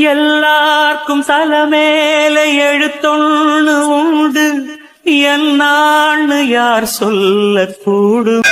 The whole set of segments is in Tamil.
எல்லார்க்கும் தலமேல எழுத்தொன்னு உண்டு. என்னான்னு யார் சொல்லக்கூடும்.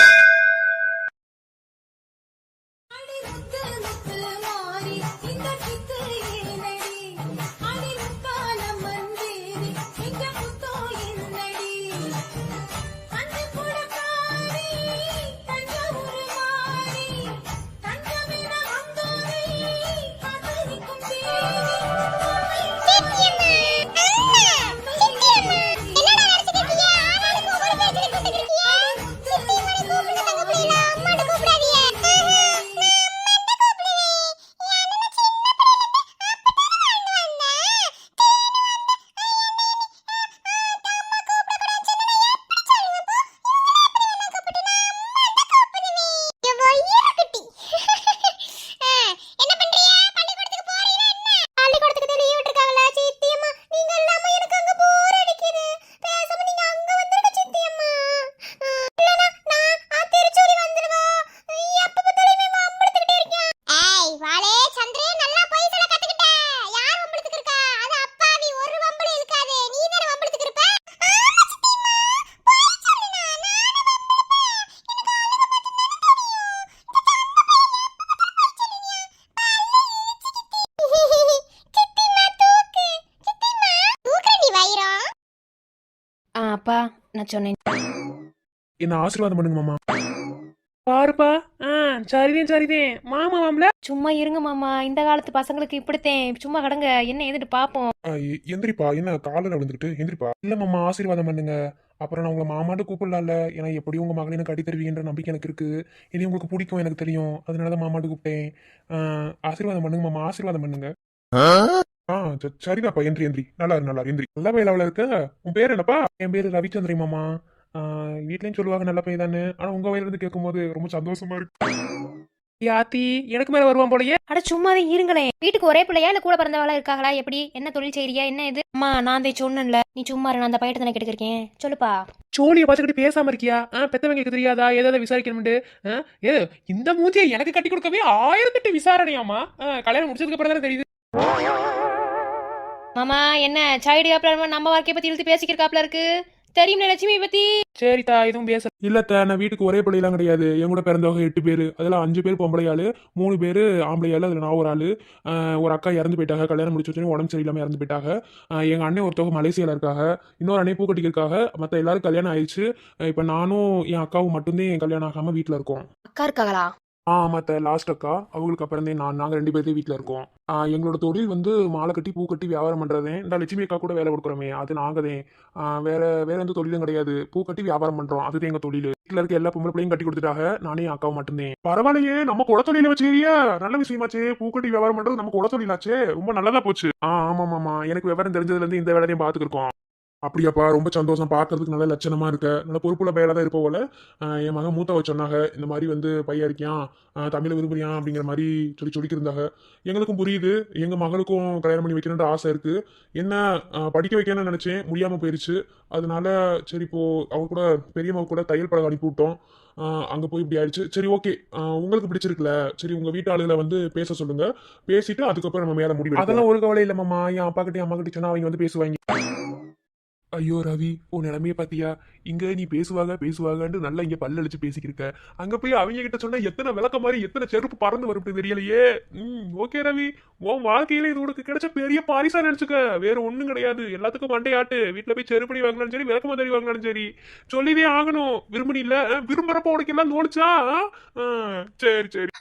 நான் சொன்னேன். என்ன ஆசீர்வாதம் பண்ணுங்க மாமா. பாருப்பா. ஆ சரிதேன் சரிதேன். மாமா மாமல சும்மா இருங்க மாமா. இந்த காலத்து பசங்களுக்கு இப்படித்தேன். சும்மா கடங்க. என்ன எதுட்டு பாப்போம். எந்திரிப்பா. என்ன காலில் விழுந்துக்கிட்டு எந்திரிப்பா. இல்ல மாமா ஆசீர்வாதம் பண்ணுங்க. அப்புறம் நான் உங்களை மாமாட்டு கூப்பிடலாம்ல. ஏன்னா எப்படி உங்க மகளை எனக்கு கட்டி தருவீங்கன்ற நம்பிக்கை எனக்கு இருக்கு. இனி உங்களுக்கு பிடிக்கும் எனக்கு தெரியும். அதனால தான் மாமாட்டு கூப்பிட்டேன். ஆசீர்வாதம் பண்ணுங்க மாமா. ஆசீர்வாதம் பண்ணுங்க. ஆ ச- சரிதாப்பா எந்திரி எந்திரி. நல்லா இரு, நல்லா இரு, எந்திரி. நல்ல பையன் இருக்க? உன் பேர் என்னப்பா? என் பேரு ரவிச்சந்திரி மாமா. ஆ, வீட்லயும் சொல்லுவாங்க நல்ல பையன் தானே ஆனா உங்க வயல இருந்து கேட்கும்போது ரொம்ப சந்தோஷமா இருக்கு. யாத்தி எனக்கு மேல வருவான் போலயே. அட சும்மாவே இருங்களேன் வீட்டுக்கு ஒரே பிள்ளையா? இல்ல கூட பிறந்தவளா இருக்காங்களா எப்படி? என்ன தொழில் செய்றியா? என்ன இது? அம்மா நான் தான் சொன்னேன்ல. நீ சும்மா இரு, நான் அந்த பையத்தை தானே கேட்டுருக்கேன் சொல்லுப்பா. சோழியை பார்த்துக்கிட்டு பேசாம இருக்கியா? ஆ, பெத்தவங்களுக்கு தெரியாதா? ஏதாவது விசாரிக்கணும்னு ஆ, ஏ இந்த மூஞ்சியை எனக்கு கட்டி கொடுக்கவே ஆயிரத்தெட்டு விசாரணையாமா ஆ, கல்யாணம் முடிச்சதுக்கு அப்புறம் தானே தெரியுது. மாமா என்ன சைடு காப்ல நம்ம வாழ்க்கைய பத்தி இழுத்து பேசிக்கிறக்காப்ல இருக்கு? தெரியும்ல லட்சுமி பத்தி? சரிதா எதுவும் பேச இல்லத்த நான் வீட்டுக்கு ஒரே பிள்ளைலாம் கிடையாது. என் கூட பிறந்தவங்க எட்டு பேர். அதுல அஞ்சு பேர் பொம்பளையாளு மூணு பேர் ஆம்பளையாளு அதுல நான் ஒரு ஆளு. ஒரு அக்கா இறந்து போயிட்டாங்க. கல்யாணம் முடிச்சு வச்சு உடம்பு சரியில்லாம இறந்து போயிட்டாங்க. ஆ, எங்க அண்ணன் ஒருத்தவங்க மலேசியால இருக்காங்க. இன்னொரு அண்ணன் பூக்கட்டிக்கு இருக்காங்க. மத்த எல்லாரும் கல்யாணம் ஆயிடுச்சு. இப்ப நானும் என் அக்காவும் மட்டும்தான் என் கல்யாணம் ஆகாம வீட்டுல இருக்கோம். அக்கா இருக்காங்களா? ஆ மற்ற லாஸ்ட் அக்கா அவங்களுக்கு அப்புறம் தான் நான் நாங்கள் ரெண்டு பேர்த்தையும் வீட்டில் இருக்கோம். எங்களோட தொழில் வந்து மாலை கட்டி பூ கட்டி வியாபாரம் பண்ணுறதே இந்த லட்சுமி அக்கா கூட வேலை கொடுக்குறோமே அது நாங்கள் தான். வேற வேற எந்த தொழிலும் கிடையாது. பூ கட்டி வியாபாரம் பண்ணுறோம் அதுதான் எங்கள் தொழில். வீட்டில் இருக்க எல்லா பொம்பளை பிள்ளையும் கட்டி கொடுத்துட்டாங்க. நானே அக்காவும் மட்டும்தான் பரவாயில்லையே நம்ம குட தொழில வச்சுக்கிறியா? நல்ல விஷயமாச்சே. பூ கட்டி வியாபாரம் பண்ணுறது நம்ம குட தொழிலாச்சே. ரொம்ப நல்லதா போச்சு. ஆ ஆமாம் ஆமாம் எனக்கு விவரம் தெரிஞ்சதுலேருந்து இந்த வேலையும் பார்த்துருக்கோம் அப்படியாப்பா ரொம்ப சந்தோஷம். பார்க்கறதுக்கு நல்ல லட்சணமா இருக்க. நல்ல பொறுப்புள்ள பையலா தான் இருப்ப போல. என் மகன் மூத்தவ சொன்னாங்க இந்த மாதிரி வந்து பையன் இருக்கியான் தமிழை விரும்புறியான் அப்படிங்கிற மாதிரி சொல்லி சொல்லிக்கிருந்தாங்க. எங்களுக்கும் புரியுது. எங்க மகளுக்கும் கல்யாணம் பண்ணி வைக்கணுன்ற ஆசை இருக்கு. என்ன படிக்க வைக்கணும்னு நினைச்சேன். முடியாம போயிருச்சு. அதனால சரி இப்போ அவ கூட பெரியம்மா கூட தையல் பழகம் அனுப்பி விட்டோம். போய் இப்படி ஆயிடுச்சு. சரி ஓகே. உங்களுக்கு பிடிச்சிருக்குல்ல? சரி உங்கள் வீட்டு ஆளுகளை வந்து பேச சொல்லுங்க. பேசிட்டு அதுக்கப்புறம் நம்ம மேலே முடியும் அதெல்லாம் ஒரு கவலை இல்லைம்மா மாமா. என் அப்பா கிட்டே அம்மா கிட்டே சொன்னா அவங்க வந்து பேசுவாங்க. ஐயோ ரவி உன் நிலைமைய பாத்தியா? இங்க நீ பேசுவாங்க பேசுவாங்கன்னு நல்லா இங்க பல்லடிச்சு பேசிக்கிருக்க. அங்க போய் அவங்க கிட்ட சொன்னா எத்தனை விளக்க மாதிரி எத்தனை செருப்பு பறந்து வரும் தெரியலையே. ம் ஓகே ரவி. உன் வாழ்க்கையில இது உனக்கு கிடைச்ச பெரிய பாரிசா நினைச்சுக்க. வேற ஒண்ணும் கிடையாது. எல்லாத்துக்கும் மண்டையாட்டு. வீட்டுல போய் செருப்படி வாங்கினாலும் சரி விளக்க மாதிரி வாங்கினாலும் சரி. சொல்லிதே ஆகணும். விரும்பி இல்ல விரும்புறப்ப உனக்கு எல்லாம் தோணுச்சா? சரி சரி.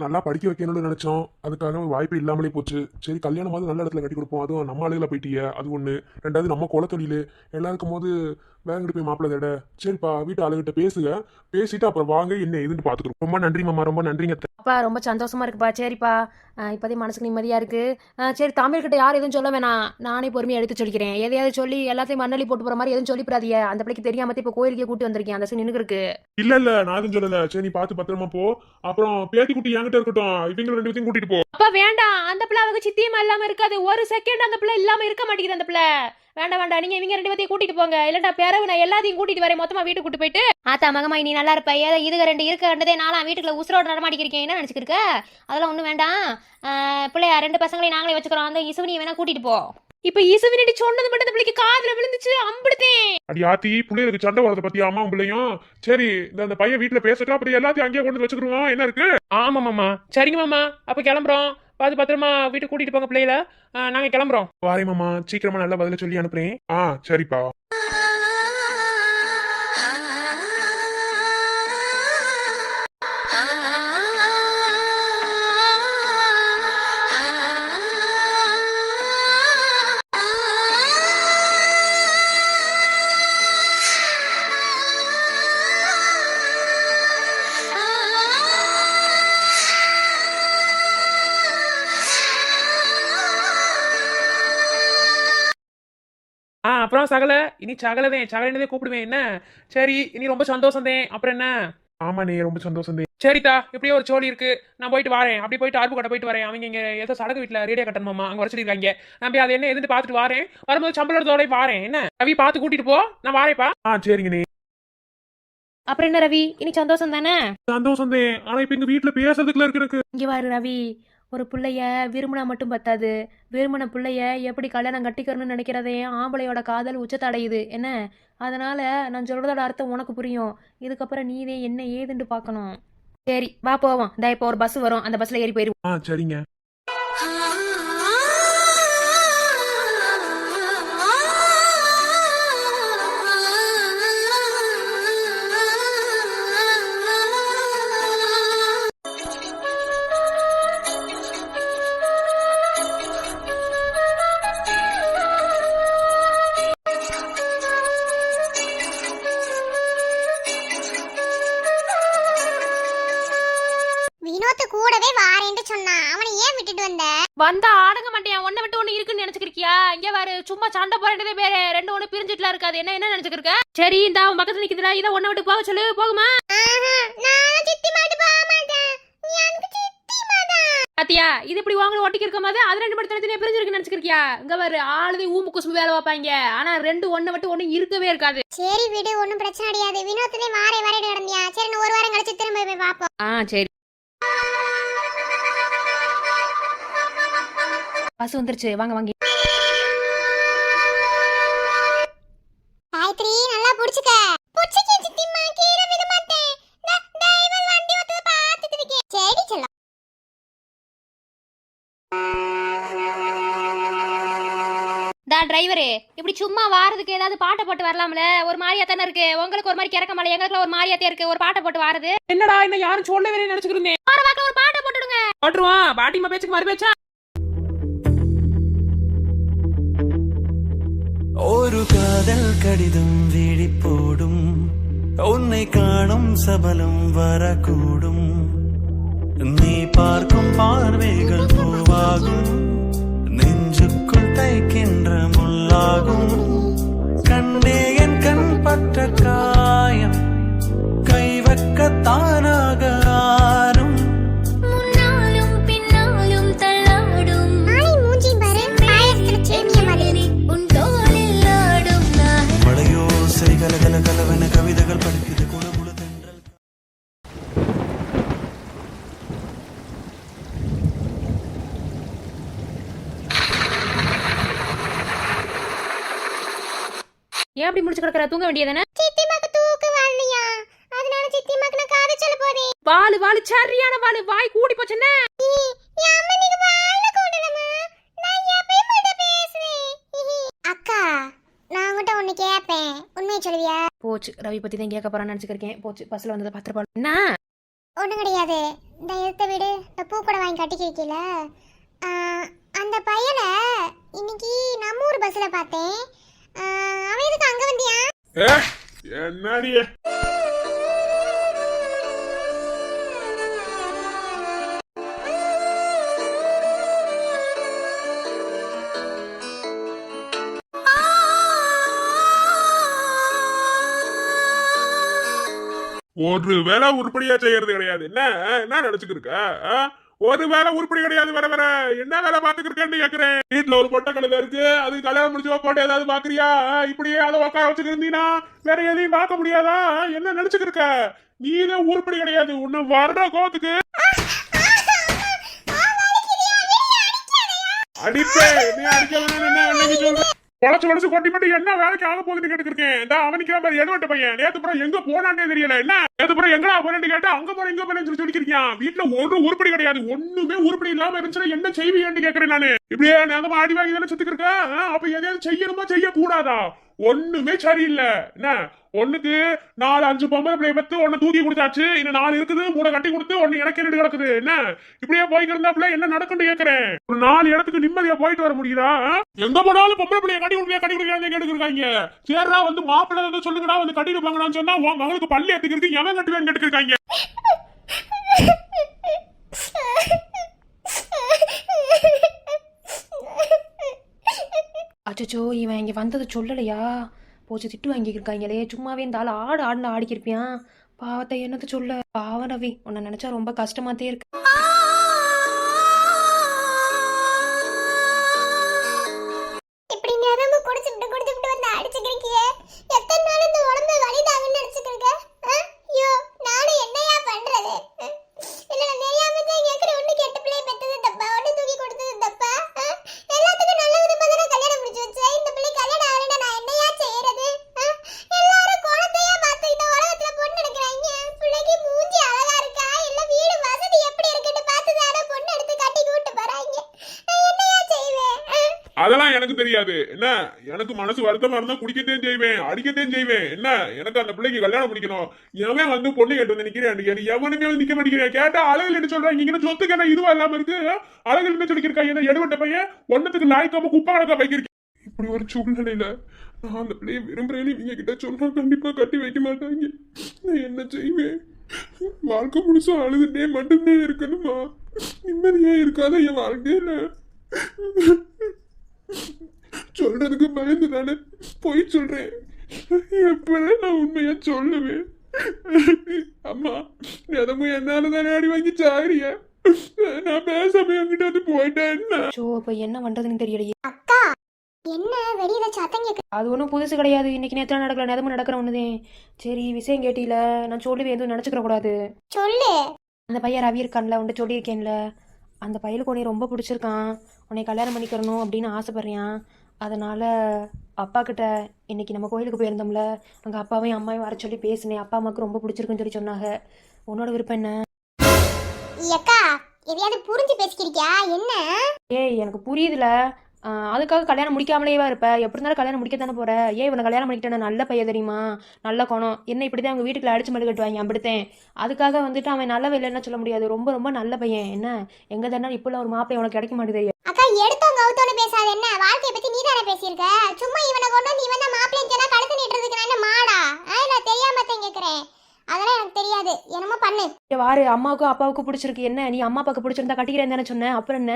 நல்லா படிக்க வைக்கணும்னு நினைச்சோம். அதுக்காக ஒரு வாய்ப்பு இல்லாமலே போச்சு. சரி கல்யாணமாவது நல்ல இடத்துல கட்டி கொடுப்போம். அதுவும் நம்ம ஆளுகளை போயிட்டிய. அது ஒன்று ரெண்டாவது நம்ம குலத்தொழில். எல்லாம் இருக்கும்போது போது வேங்கிட்டு போய் மாப்பிள்ளை தேட. சரிப்பா வீட்டு ஆளுகிட்ட பேசுங்க பேசிட்டு அப்புறம் வாங்க என்ன ஏதுன்னு பாத்துக்கிறோம் ரொம்ப நன்றி மாமா. ரொம்ப நன்றிங்க. அப்பா ரொம்ப சந்தோஷமா இருக்குப்பா. சரிப்பா. ஆ, இப்போதைக்கு மனசுக்கு நிம்மதியா இருக்கு. சரி தமிழ்கிட்ட யாரும் எதுவும் சொல்ல வேணாம். நானே பொறுமையா எடுத்து சொல்லிக்கிறேன். எதையாவது சொல்லி எல்லாத்தையும் மண்ணலி போட்டு போற மாதிரி எதுவும் சொல்லிப்படாதீங்க. அந்த பிள்ளைக்கு தெரியாம இப்போ கோயிலுக்கே கூட்டி வந்திருக்கேன். அந்த நின்று இருக்கு. இல்ல இல்ல நான் எதுவும் சொல்லல. சரி நீ பார்த்து பத்திரமா போ. அப்புறம் பேத்தி குட்டி என்கிட்ட இருக்கட்டும். இவங்க ரெண்டு பேத்தையும் கூட்டிட்டு போ. அப்பா வேண்டாம். அந்த பிள்ளை அவங்க சித்தியமா இல்லாம இருக்காது. ஒரு செகண்ட் அந்த பிள்ளை இல்லாம இருக்க மாட்டேங்குது அந்த பிள்ளை. வேண்டாம் வேண்டாம் நீங்க இவங்க ரெண்டு பேத்தையும் கூட்டிட்டு போங்க. இல்லட்டா பிறகு நான் எல்லாத்தையும் கூட்டிட்டு வரேன். மொத்தமா வீட்டுக்கு கூட்டு போயிட்டு ஆத்தா மகமா நீ நல்லா இருப்ப. ஏதோ இதுக ரெண்டு இருக்க ரெண்டதே நாலாம் வீட்டுக்குள்ள உசுரோட நடமாடிக்கிறீங்க என்ன நினைச்சுக்கிருக்க அதெல்லாம் ஒண்ணும் வேண்டாம். பிள்ளையா ரெண்டு பசங்களையும் நாங்களே வச்சுக்கிறோம். அந்த இசுவனியை வேணா கூட்டிட்டு போ. இப்ப இசுவினடி சொன்னது மட்டும் இந்த பிள்ளைக்கு காதுல விழுந்துச்சு. அம்பிடுதேன் அடி ஆத்தி பிள்ளைகளுக்கு சண்டை வரத பத்தி அம்மா பிள்ளையும். சரி இந்த அந்த பையன் வீட்டுல பேசட்டும் அப்புறம் எல்லாத்தையும் அங்கேயே கொண்டு வந்து வச்சுக்கிருவோம். என்ன இருக்கு? ஆமா மாமா. சரிங்க மாமா. அப்ப கிளம்புறோம். பார்த்து பத்திரமா வீட்டுக்கு கூட்டிட்டு போங்க பிள்ளையில நாங்க கிளம்புறோம். வாரே மாமா. சீக்கிரமா நல்ல பதில சொல்லி அனுப்புறேன். ஆ சரிப்பா. சகல இனி சகலதேன் சகலனதே கூப்பிடுவேன். என்ன? சரி இனி ரொம்ப சந்தோஷம் தான் அப்புறம் என்ன? ஆமா நீ ரொம்ப சந்தோஷம் தான் சரிதா இப்படியே ஒரு சோழி இருக்கு. நான் போயிட்டு வரேன். அப்படி போயிட்டு அருப்பு கட்ட போயிட்டு வரேன். அவங்க இங்க ஏதோ சடகு வீட்டுல ரேடியோ கட்டணுமாமா அங்க வர சொல்லிருக்காங்க. நான் அது என்ன எதுன்னு பார்த்துட்டு வரேன். வரும்போது சம்பளத்தோட வாரேன். என்ன? ரவி பார்த்து கூட்டிட்டு போ. நான் வாரேப்பா ஆ சரிங்க நீ. அப்புறம் என்ன ரவி? இனி சந்தோஷம் தானே? சந்தோஷம் தான் ஆனா இப்ப எங்க வீட்டுல பேசுறதுக்குள்ள இருக்கு இங்க பாரு ரவி. ஒரு பிள்ளைய விரும்பினா மட்டும் பத்தாது. விரும்பின பிள்ளைய எப்படி கல்யாணம் கட்டிக்கிறணும்னு நினைக்கிறதே ஆம்பளையோட காதல் உச்சத்தடையுது. என்ன? அதனால நான் சொல்றதோட அர்த்தம் உனக்கு புரியும். இதுக்கப்புறம் நீதே என்ன ஏதுன்னு பார்க்கணும். சரி வா போவோம். இந்த இப்போ ஒரு பஸ் வரும். அந்த பஸ்ல ஏறி போயிருவோம் ஆ சரிங்க. சும்மா சண்டை போறதே பேரு ரெண்டு ஒண்ணு பிரிஞ்சுட்டுல இருக்காது. என்ன என்ன நினைச்சுக்கிருக்க சரி இந்த அவன் பக்கத்துல நிக்குதுடா. இதை ஒன்ன விட்டு போக சொல்லு போகுமா? பாத்தியா இது இப்படி வாங்க ஒட்டிக்கு இருக்க மாதிரி அது ரெண்டு மட்டும் தனித்தனியா பிரிஞ்சிருக்கு நினைச்சுக்கிறியா இங்க பாரு ஆளுதே ஊம்பு குசும்பு வேலை வைப்பாங்க ஆனா ரெண்டு ஒண்ணு விட்டு ஒண்ணு இருக்கவே இருக்காது. சரி விடு ஒன்றும் பிரச்சனை கிடையாது வினோத்துலேயே வாரே வாரேட்டு கிடந்தியா? சரி ஒரு வாரம் கழிச்சு திரும்ப போய் பார்ப்போம். ஆ சரி. பஸ் வந்துருச்சு. வாங்க வாங்க. புடிச்சுக்க. புடிச்சுக்க சித்திம்மா கீழே விட மாட்டேன். இவன் வண்டி ஓட்டுறத பார்த்துட்டு இருக்கேன். சரி செல்லம். டா டிரைவரு இப்படி சும்மா வாரதுக்கு ஏதாவது பாட்டை போட்டு வரலாம்ல? ஒரு மாதிரியா தானே இருக்கு. உங்களுக்கு ஒரு மாதிரி கிறக்க மலை எங்களுக்கு ஒரு மாதிரியாத்தே இருக்கு. ஒரு பாட்டை போட்டு வாரது. என்னடா என்ன யாரும் சொல்லவே வாக்கில் ஒரு பாட்டை போட்டுடுங்க. போட்டுருவான் பாட்டிமா பேச்சுக்கு மறு பேச்சா? ஒரு காதல் கடிதம் விழி போடும் உன்னை காணும் சபலம் வரக்கூடும். நீ பார்க்கும் பார்வைகள் பூவாகும். நெஞ்சுக்குள் தைக்கின்ற முள்ளாகும். கண்ணே என் கண் பட்ட ஏன் அப்படி முடிச்சு கிடக்குற? தூங்க வேண்டியதானே? சித்திம்மாக்கு தூக்கு வரலையா? அதனால சித்திம்மாக்கு நான் காதை சொல்ல போறேன். வாலு வாலு சரியான வாலு. வாய் கூடி போச்சுன்னா? அக்கா நான் உங்ககிட்ட ஒண்ணு கேட்பேன் உண்மையை சொல்லுவியா? போச்சு. ரவி பத்தி தான் கேட்க போறான்னு நினைச்சுக்கிறேன் போச்சு. பஸ்ல வந்ததை பத்திரப்பா என்ன? ஒண்ணும் கிடையாது. இந்த எடுத்த வீடு. இந்த பூக்கூட வாங்கி கட்டிக்கிருக்கீல அந்த பையனை இன்னைக்கு நம்ம ஊர் பஸ்ல பார்த்தேன். அவன் எதுக்கு அங்க வந்தியா? என்னடி? ஒரு வேலை உருப்படியா செய்யறது கிடையாது. என்ன என்ன நினைச்சுக்கிருக்க ஒரு வேலை உருப்படி கிடையாது வேற வேற என்ன வேலை பாத்துக்கிருக்கேன்னு கேக்குறேன். வீட்டுல ஒரு பொட்டை கழுத இருக்கு. அது கல்யாணம் முடிச்சு போட்டு ஏதாவது பாக்குறியா? இப்படியே அதை உட்கார வச்சுக்கிருந்தீனா வேற எதையும் பார்க்க முடியாதா? என்ன நினைச்சுக்கிருக்க நீ நீதான் உருப்படி கிடையாது. உன்னை வர்ற கோத்துக்கு அடிப்பே நீ அடிக்க வேணாம் என்ன அன்னைக்கு சொல்ற? உடச்சு உடச்சு கொட்டி மட்டும் என்ன வேலைக்கு ஆக போகுதுன்னு கேட்டுருக்கேன் இந்த அவனுக்கு மாதிரி எடுவட்ட பையன்? நேத்து புறம் எங்க போனானே தெரியல. என்ன? நேத்து புறம் எங்கடா போறேன்னு கேட்டா அங்க போறேன் இங்க போறேன்னு சொல்லி சொல்லிக்கிறீங்க வீட்டுல ஒரு உருப்படி கிடையாது. ஒண்ணுமே உருப்படி இல்லாம இருந்துச்சுன்னா என்ன செய்வீங்கன்னு கேக்குறேன் நானு. இப்படியே நேரமா ஆடி வாங்கி தானே சுத்திக்கு அப்ப எதையாவது செய்யணுமா செய்ய கூடாதா ஒண்ணுமே சரியில்லை. என்ன? ஒண்ணுக்கு நாலு அஞ்சு பொம்பளை பிள்ளைய பத்து ஒன்னு தூக்கி கொடுத்தாச்சு இன்னும் நாலு இருக்குது மூணு கட்டி கொடுத்து ஒன்னு எனக்கு ரெண்டு கிடக்குது. என்ன? இப்படியே போய் இருந்தாப்புல என்ன நடக்குன்னு கேக்குறேன். ஒரு நாலு இடத்துக்கு நிம்மதியா போயிட்டு வர முடியுதா? எங்க போனாலும் பொம்பளை பிள்ளைய கட்டி கொடுப்பியா கட்டி கொடுக்கறாங்க கேட்டுருக்காங்க சேர்றா வந்து மாப்பிள்ளை வந்து சொல்லுங்கடா வந்து கட்டிட்டு போங்கடான்னு சொன்னா உன் மகளுக்கு பள்ளி எடுத்துக்கிறதுக்கு எவன் கட்டுவேன்னு கேட்டுருக்காங்க அச்சோ இவன் இங்கே வந்தது சொல்லலையா? போச்சு திட்டு வாங்கிக்கிருக்காங்களே சும்மாவே இந்த ஆள் ஆடு ஆடுன்னு ஆடிக்கிருப்பியான் பாவத்தை என்னத்த சொல்ல? பாவம் ரவி உன்னை நினச்சா ரொம்ப கஷ்டமாத்தே இருக்கு. எனக்கு தெரியாது. என்ன? எனக்கு மனசு வருத்தமா இருந்தா குடிக்கத்தையும் செய்வேன் அடிக்கத்தையும் செய்வேன். என்ன? எனக்கு அந்த பிள்ளைக்கு கல்யாணம் பிடிக்கணும் எவன் வந்து பொண்ணு கேட்டு வந்து நிக்கிறேன் எவனுமே வந்து நிக்க மாட்டேங்கிறேன். கேட்டா அழகு என்ன சொல்றாங்க இங்க சொத்துக்கு என்ன இதுவா இல்லாம இருக்கு. அழகு என்ன சொல்லிருக்காங்க என்ன எடுவட்ட பையன் ஒன்னத்துக்கு லாய்க்காம குப்பை கணக்கா வைக்கிறேன் இப்படி ஒரு சூழ்நிலையில நான் அந்த பிள்ளைய விரும்புறேன்னு இவங்க கிட்ட சொன்னா கண்டிப்பா கட்டி வைக்க மாட்டாங்க. நான் என்ன செய்வேன்? வாழ்க்கை முழுசும் அழுதுட்டே மட்டும்தான் இருக்கணுமா? நிம்மதியா இருக்காத என் வாழ்க்கையில? சொல்றதுக்கு பயந்து தானே போய் சொல்றேன். எப்பதான் நான் உண்மையா சொல்லுவேன். அம்மா எதமும் என்னால தானே அடி வாங்கி சாரியா நான் பேசாம என்கிட்ட வந்து போயிட்டேன் ஸோ இப்போ என்ன பண்ணுறதுன்னு தெரியலையே. அக்கா என்ன வெளியில சத்தம் கேக்கு அது ஒன்றும் புதுசு கிடையாது. இன்னைக்கு நேற்று நடக்கல நேரமும் நடக்கிற ஒன்றுதே சரி விஷயம் கேட்டில. நான் சொல்லுவேன் எதுவும் நினச்சிக்கிற கூடாது. சொல்லு. அந்த பையன் ரவி இருக்கான்ல உன்ட்ட சொல்லியிருக்கேன்ல. அந்த பையலுக்கு உன்னை ரொம்ப பிடிச்சிருக்கான். உன்னை கல்யாணம் பண்ணிக்கிறணும் அப்படின்னு ஆசைப்பட்றியான் அதனால் அப்பா கிட்ட இன்னைக்கு நம்ம கோயிலுக்கு போயிருந்தோம்ல அங்கே அப்பாவையும் அம்மாவையும் வர சொல்லி பேசினேன். அப்பா அம்மாவுக்கு ரொம்ப பிடிச்சிருக்குன்னு சொல்லி சொன்னாங்க. உன்னோட விருப்பம் என்ன? அக்கா எதையாவது புரிஞ்சு பேசிக்கிறியா? என்ன? ஏய் எனக்கு புரியுதுல. அதுக்காக கல்யாணம் முடிக்காமலேயேவா இருப்ப? எப்படி இருந்தாலும் கல்யாணம் முடிக்க தானே போற? ஏன் இவனை கல்யாணம் பண்ணிக்கிட்டேன் நல்ல பையன் தெரியுமா? நல்ல குணம். என்ன இப்படி தான் அவங்க வீட்டுக்குள்ள அடிச்சு மடு கட்டுவாங்க அப்படித்தேன். அதுக்காக வந்துட்டு அவன் நல்ல இல்லைன்னு சொல்ல முடியாது. ரொம்ப ரொம்ப நல்ல பையன். என்ன? எங்க தானே இப்போல்லாம் ஒரு மாப்பிள்ளை உனக்கு கிடைக்க மாட்டேது அக்கா எடுத்தவங்க அவுத்தோன்னு பேசாத என்ன? வாழ்க்கையை பத்தி நீ தானே பேசியிருக்க? சும்மா இவனை கொண்டு வந்து இவன் மாப்பிள்ளைன்னு சொன்னா கழுத்து நீட்டுறதுக்கு நான் மாடா? ஆ, நான் தெரியாம தான் கேக்குறேன். அதெல்லாம் எனக்கு தெரியாது. என்னமோ பண்ணு. இங்க வாரு அம்மாவுக்கும் அப்பாவுக்கும் பிடிச்சிருக்கு. என்ன நீ அம்மா அப்பாவுக்கு பிடிச்சிருந்தா கட்டிக்கிறேன் தானே சொன்னேன் அப்புறம் என்ன?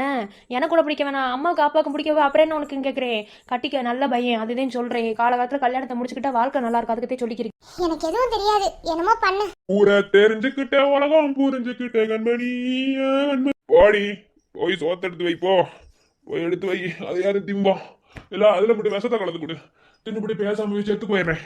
எனக்கு கூட பிடிக்க வேணாம். அம்மாவுக்கு அப்பாவுக்கு பிடிக்கவே அப்புறம் என்ன உனக்கு கேட்குறேன் கட்டிக்க நல்ல பையன். அதுதான் சொல்றேன் காலகாலத்தில் கல்யாணத்தை முடிச்சுக்கிட்டா வாழ்க்கை நல்லா இருக்கும் அதுக்கே சொல்லிக்கிறேன் எனக்கு எதுவும் தெரியாது. என்னமோ பண்ணு. ஊரை தெரிஞ்சுக்கிட்ட உலகம் புரிஞ்சுக்கிட்ட கண்மணி கண்மணி. போடி போய் சோத்தெடுத்து வை போ. போய் எடுத்து வை. அது யாரு திம்பா. இல்ல அதுல மட்டும் விஷத்தை கலந்து கொடு தின்னுபடி பேசாம போய் செத்து போயிடுறேன்.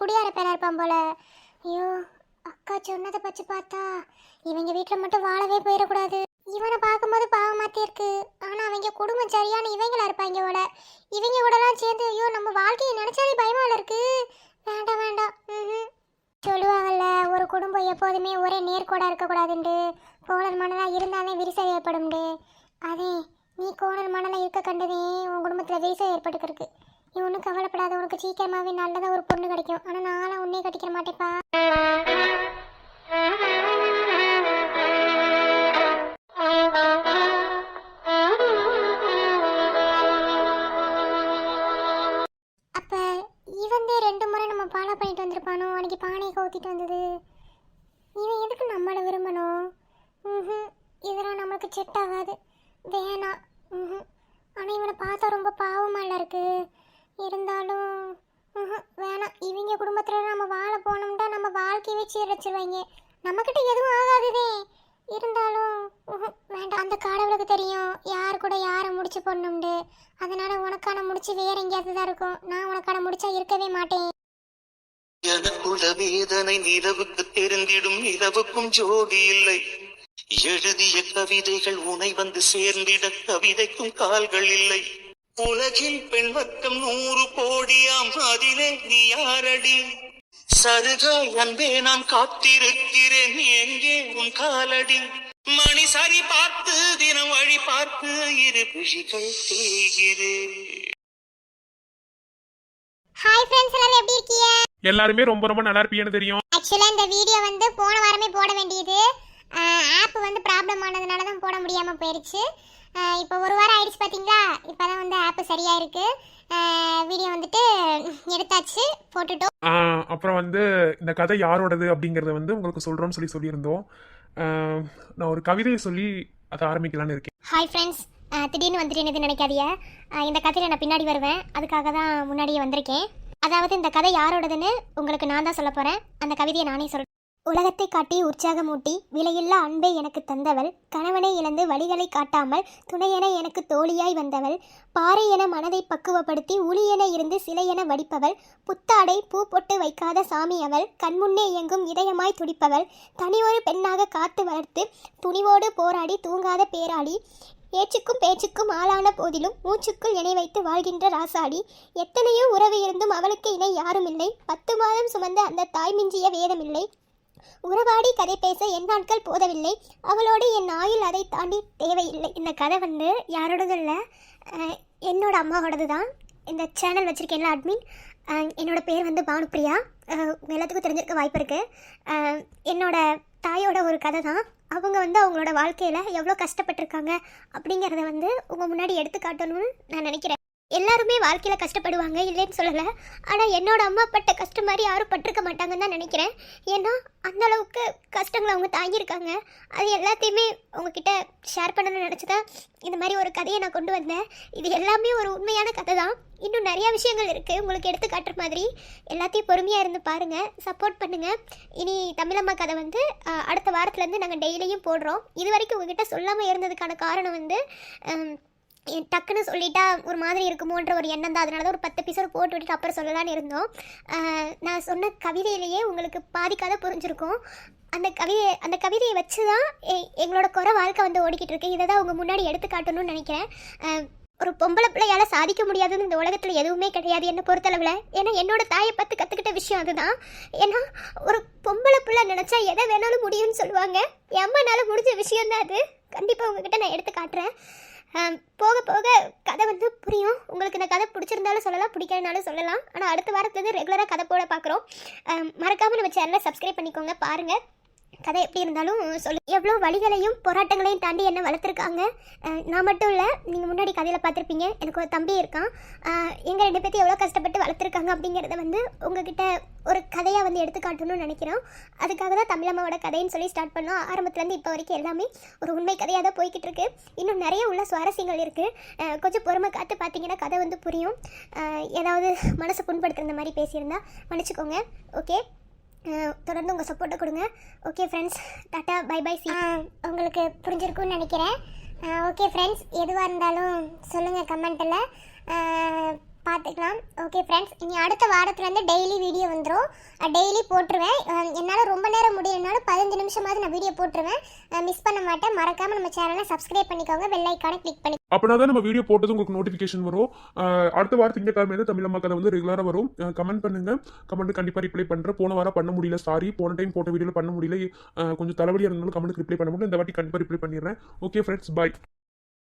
குடியார இருப்பான் போல. ஐயோ அக்கா சொன்னதை பச்சு பார்த்தா இவங்க வீட்டில் மட்டும் வாழவே போயிடக்கூடாது. இவனை பார்க்கும்போது பாவமாத்தே இருக்கு ஆனா அவங்க குடும்பம் சரியான இவங்களா இருப்பாங்க கூட இவங்க கூடலாம் சேர்ந்து ஐயோ நம்ம வாழ்க்கையை நினைச்சாலே பயமால இருக்கு. வேண்டாம் வேண்டாம். சொல்லுவாங்கல்ல ஒரு குடும்பம் எப்போதுமே ஒரே நேர்கோடா இருக்கக்கூடாதுண்டு. கோணல் மணலாக இருந்தாலே விரிசல் ஏற்படும்ண்டு. அதே நீ கோணல் மணலாக இருக்க கண்டதே உன் குடும்பத்தில் விரிசல் ஏற்பட்டுக்கிருக்கு. நீ ஒன்றும் கவலைப்படாத உனக்கு சீக்கிரமாகவே நல்லதாக ஒரு பொண்ணு கிடைக்கும். ஆனால் நானும் உன்னே கட்டிக்கிற மாட்டேப்பா அப்ப இவந்தே ரெண்டு முறை நம்ம பாலா பண்ணிட்டு வந்திருப்பானோ? அன்னைக்கு பானையை கவுத்திட்டு வந்தது. இவன் எதுக்கு நம்மளை விரும்பணும் ம் இதெல்லாம் நம்மளுக்கு செட் ஆகாது. வேணாம். ம் ஆனால் இவனை பார்த்தா ரொம்ப பாவமாக இருக்குது இருந்தாலும் வேணாம். இவங்க குடும்பத்தில் நம்ம வாழ போனோம்னா நம்ம வாழ்க்கையவே சீரழிச்சிருவாங்க. நம்மக்கிட்ட எதுவும் ஆகாதுதே. இருந்தாலும் வேண்டாம். அந்த கடவுளுக்கு தெரியும் யார் கூட யாரை முடிச்சு போடணும்னு. அதனால உனக்கான முடிச்சு வேற எங்கேயாவது தான் இருக்கும். நான் உனக்கான முடிச்சா இருக்கவே மாட்டேன். எனக்குள்ள வேதனை நிலவுக்கு தெரிந்திடும் நிலவுக்கும் ஜோதி இல்லை. எழுதிய கவிதைகள் உனை வந்து சேர்ந்திட கவிதைக்கும் கால்கள் இல்லை. உலகில் பெண் வட்டம் நூறு கோடியாம் அதிலே நீ யாரடி? சருகாய் அன்பே நான் காத்திருக்கிறேன். எங்கே உன் காலடி? மணி சரி பார்த்து தினம் வழி பார்த்து இரு விழிகள் தேய்கிறேன் ஹாய் ஃப்ரெண்ட்ஸ் எல்லாரும் எப்படி இருக்கீங்க? எல்லாருமே ரொம்ப ரொம்ப நல்லா இருப்பீங்கன்னு தெரியும். ஆக்சுவலாக இந்த வீடியோ வந்து போன வாரமே போட வேண்டியது. ஆப் வந்து ப்ராப்ளம் ஆனதுனால தான் போட முடியாமல் போயிடுச்சு ஆஹ் இப்போ ஒரு வாரம் ஆயிடுச்சு பார்த்தீங்களா இப்போ தான் வந்து ஆப் சரியாக இருக்கு வீடியோ வந்துட்டு எடுத்தாச்சு போட்டுட்டோம். அப்புறம் வந்து இந்த கதை யாரோடது அப்படிங்கறத வந்து உங்களுக்கு சொல்றோம்னு சொல்லி சொல்லியிருந்தோம். நான் ஒரு கவிதையை சொல்லி அதை ஆரம்பிக்கலாம்னு இருக்கேன். ஹாய் ஃப்ரெண்ட்ஸ் திடீர்னு வந்துட்டு நினைக்காதீங்க. ஆஹ் இந்த கதையில் நான் பின்னாடி வருவேன். அதுக்காக தான் முன்னாடியே வந்திருக்கேன். அதாவது இந்த கதை யாரோடதுன்னு உங்களுக்கு நான் தான் சொல்ல போகிறேன் அந்த கவிதையை நானே சொல்கிறேன் உலகத்தை காட்டி உற்சாகமூட்டி விலையில்லா அன்பை எனக்கு தந்தவள் கணவனை இழந்து வழிகளை காட்டாமல் துணையென எனக்கு தோழியாய் வந்தவள் பாறை என மனதை பக்குவப்படுத்தி உளி என இருந்து சிலை என வடிப்பவள் புத்தாடை பூ பொட்டு வைக்காத சாமி அவள் கண்முன்னே இயங்கும் இதயமாய் துடிப்பவள் தனி ஒரு பெண்ணாக காத்து வளர்த்து துணிவோடு போராடி தூங்காத பேராளி ஏச்சுக்கும் பேச்சுக்கும் ஆளான போதிலும் மூச்சுக்குள் இணை வைத்து வாழ்கின்ற ராசாடி எத்தனையோ உறவு இருந்தும் அவளுக்கு இணை யாரும் இல்லை பத்து மாதம் சுமந்த அந்த தாய் மிஞ்சிய வேதமில்லை. உறவாடி கதை பேச என் நாட்கள் போதவில்லை. அவளோடு என் ஆயுள் அதை தாண்டி தேவையில்லை. இந்த கதை வந்து யாரோடதும் இல்லை என்னோட அம்மாவோடது தான் இந்த சேனல் வச்சுருக்கேன்ல அட்மின் என்னோடய என்னோட பேர் வந்து பானுப்பிரியா. அஹ், எல்லாத்துக்கும் தெரிஞ்சிருக்க வாய்ப்பு இருக்குது என்னோட தாயோட ஒரு கதை தான் அவங்க வந்து அவங்களோட வாழ்க்கையில் எவ்வளோ கஷ்டப்பட்டிருக்காங்க அப்படிங்கிறத வந்து உங்கள் முன்னாடி எடுத்து காட்டணும்னு நான் நினைக்கிறேன். எல்லாருமே வாழ்க்கையில் கஷ்டப்படுவாங்க இல்லைன்னு சொல்லலை. ஆனால் என்னோட அம்மா பட்ட கஷ்டம் மாதிரி யாரும் பட்டிருக்க மாட்டாங்கன்னு தான் நினைக்கிறேன். ஏன்னா அந்த அளவுக்கு கஷ்டங்களை அவங்க தாங்கியிருக்காங்க. அது எல்லாத்தையுமே உங்ககிட்ட ஷேர் பண்ணணும்னு நினச்சி தான் இந்த மாதிரி ஒரு கதையை நான் கொண்டு வந்தேன். இது எல்லாமே ஒரு உண்மையான கதை தான். இன்னும் நிறையா விஷயங்கள் இருக்குது உங்களுக்கு எடுத்து காட்டுற மாதிரி எல்லாத்தையும் பொறுமையாக இருந்து பாருங்கள் சப்போர்ட் பண்ணுங்கள் இனி தமிழம்மா கதை வந்து அடுத்த வாரத்துலேருந்து நாங்கள் டெய்லியும் போடுறோம். இது வரைக்கும் உங்ககிட்ட சொல்லாமல் இருந்ததுக்கான காரணம் வந்து டக்குன்னு சொல்லிட்டா ஒரு மாதிரி இருக்குமோன்ற ஒரு எண்ணம் தான். அதனால தான் ஒரு பத்து எபிசோடு போட்டு விட்டுட்டு அப்புறம் சொல்லலாம்னு இருந்தோம். நான் சொன்ன கவிதையிலேயே உங்களுக்கு பாதிக்காத புரிஞ்சிருக்கும். அந்த கவிதை அந்த கவிதையை வச்சு தான் எ- எங்களோட குறை வாழ்க்கை வந்து ஓடிக்கிட்டு இருக்கு. இதை தான் உங்கள் முன்னாடி எடுத்து காட்டணும்னு நினைக்கிறேன். ஒரு பொம்பளை பிள்ளையால் சாதிக்க முடியாதுன்னு இந்த உலகத்தில் எதுவுமே கிடையாது என்னை பொறுத்தளவில். ஏன்னா என்னோட தாயை பற்றி கற்றுக்கிட்ட விஷயம் அதுதான். ஏன்னா ஒரு பொம்பளை பிள்ளை நினச்சா எதை வேணாலும் முடியும்னு சொல்லுவாங்க. என் அம்மானால் முடிஞ்ச விஷயம் தான் அது. கண்டிப்பாக உங்ககிட்ட நான் எடுத்து காட்டுறேன். போக போக கதை வந்து புரியும். உங்களுக்கு இந்த கதை பிடிச்சிருந்தாலும் சொல்லலாம் பிடிக்கலனாலும் சொல்லலாம். ஆனால் அடுத்த வாரத்துலேருந்து ரெகுலராக கதை போட பார்க்குறோம். மறக்காமல் நம்ம சேனலை சப்ஸ்கிரைப் பண்ணிக்கோங்க பாருங்கள் கதை எப்படி இருந்தாலும் சொல்லு. எவ்வளோ வழிகளையும் போராட்டங்களையும் தாண்டி என்ன வளர்த்துருக்காங்க. நான் மட்டும் இல்லை நீங்கள் முன்னாடி கதையில் பார்த்துருப்பீங்க. எனக்கு ஒரு தம்பி இருக்கான். எங்கள் ரெண்டு பேர்த்தையும் எவ்வளோ கஷ்டப்பட்டு வளர்த்துருக்காங்க அப்படிங்கிறத வந்து உங்ககிட்ட ஒரு கதையாக வந்து எடுத்துக்காட்டணும்னு நினைக்கிறோம். அதுக்காக தான் தமிழம்மாவோட கதைன்னு சொல்லி ஸ்டார்ட் பண்ணோம். ஆரம்பத்துலேருந்து இப்போ வரைக்கும் எல்லாமே ஒரு உண்மை கதையாக தான் போய்கிட்டு இருக்கு. இன்னும் நிறைய உள்ள சுவாரஸ்யங்கள் இருக்குது கொஞ்சம் பொறுமை காத்து பார்த்தீங்கன்னா கதை வந்து புரியும். ஏதாவது மனசை புண்படுத்துகிற மாதிரி பேசியிருந்தா மன்னிச்சுக்கோங்க. ஓகே தொடர்ந்து உங்கள் சப்போர்ட்டை கொடுங்க. Okay friends tata bye bye C உங்களுக்கு புரிஞ்சிருக்கும்னு நினைக்கிறேன். ஓகே ஃப்ரெண்ட்ஸ் எதுவாக இருந்தாலும் சொல்லுங்கள் கமெண்ட்டில் பார்த்துக்கலாம். ஓகே ஃப்ரெண்ட்ஸ் இனி அடுத்த வாரத்துலேருந்து டெய்லி வீடியோ வந்துடும் டெய்லி போட்டுருவேன். என்னால் ரொம்ப நேரம் முடியலனாலும் பதினஞ்சு நிமிஷமாவது நான் வீடியோ போட்டுருவேன். மிஸ் பண்ண மாட்டேன். மறக்காமல் நம்ம சேனலை சப்ஸ்கிரைப் பண்ணிக்கோங்க. பெல் ஐக்கானை கிளிக் பண்ணி அப்படின்னா தான் நம்ம வீடியோ போட்டது உங்களுக்கு நோட்டிஃபிகேஷன் வரும். அடுத்த வாரம் திங்கட்கிழமை வந்து தமிழ் மக்கள் வந்து ரெகுலராக வரும். கமெண்ட் பண்ணுங்க. கமெண்ட் கண்டிப்பாக ரிப்ளை பண்ணுறேன் போன வாரம் பண்ண முடியல. சாரி போன டைம் போட்ட வீடியோவில் பண்ண முடியல. கொஞ்சம் தலைவலியாக இருந்தாலும் கமெண்ட்டுக்கு ரிப்ளை பண்ண முடியல. இந்த வாட்டி கண்டிப்பாக ரிப்ளை பண்ணிடுறேன். Okay friends bye